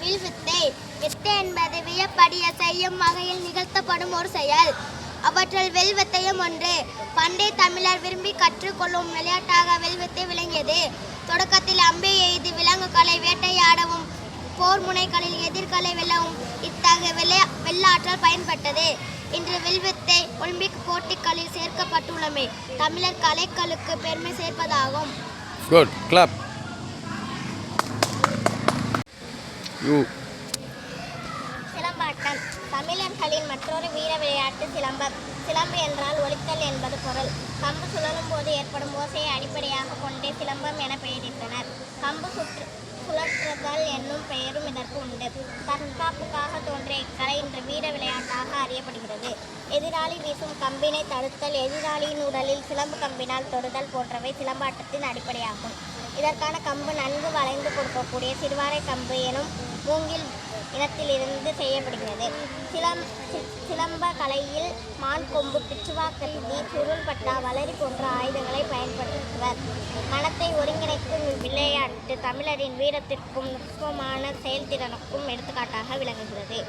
Will வித்தை வித்தை என்பது வியப்படிய செய்யும் வகையில் நிகழ்த்தப்படும் ஒரு செயல். அவற்றில் வெல்வித்தையும் ஒன்று. பண்டைய தமிழர் விரும்பி கற்றுக்கொள்ளும் விளையாட்டாக வெல்வித்தை விளங்கியது. தொடக்கத்தில் அம்பை எய்து விலங்குகளை வேட்டையாடவும் போர் முனைகளில் எதிர்களை வெல்லவும் இத்தகைய விளையா வெள்ளாற்றல் பயன்பட்டது. இன்று வில்வித்தை ஒலிம்பிக் போட்டிகளில் சேர்க்கப்பட்டுள்ளமை தமிழர் கலைகளுக்கு பெருமை சேர்ப்பதாகும். குட் கிளப் யூ. சிலம்பாட்டம். தமிழர்களின் மற்றொரு வீர விளையாட்டு சிலம்பம். சிலம்பு என்றால் ஒலித்தல் என்பது பொருள். கம்பு சுழலும் போது ஏற்படும் ஓசையை அடிப்படையாக கொண்டே சிலம்பம் என பெயரிட்டனர். கம்பு சுற்று சுழற்றுதல் என்னும் பெயரும் இதற்கு உண்டு. தற்காப்புக்காக தோன்றிய இக்கலை இன்று வீர விளையாட்டாக அறியப்படுகிறது. எதிராளி வீசும் கம்பினை தடுத்தல் எதிராளியின் உடலில் சிலம்பு கம்பினால் தொடுதல் போன்றவை சிலம்பாட்டத்தின் அடிப்படையாகும். இதற்கான கம்பு நன்கு வளைந்து கொடுக்கக்கூடிய சிறுவாரை கம்பு எனும் மூங்கில் இனத்திலிருந்து செய்யப்படுகிறது. சிலம் சிலம்ப கலையில் மான் கொம்பு பிச்சுவாக்கத்தி சுருள்பட்டா வளரி போன்ற ஆயுதங்களை பயன்படுத்துவர். மனத்தை ஒருங்கிணைக்கும் விளையாட்டு தமிழரின் வீரத்திற்கும் நுட்பமான செயல்திறனுக்கும் எடுத்துக்காட்டாக விளங்குகிறது.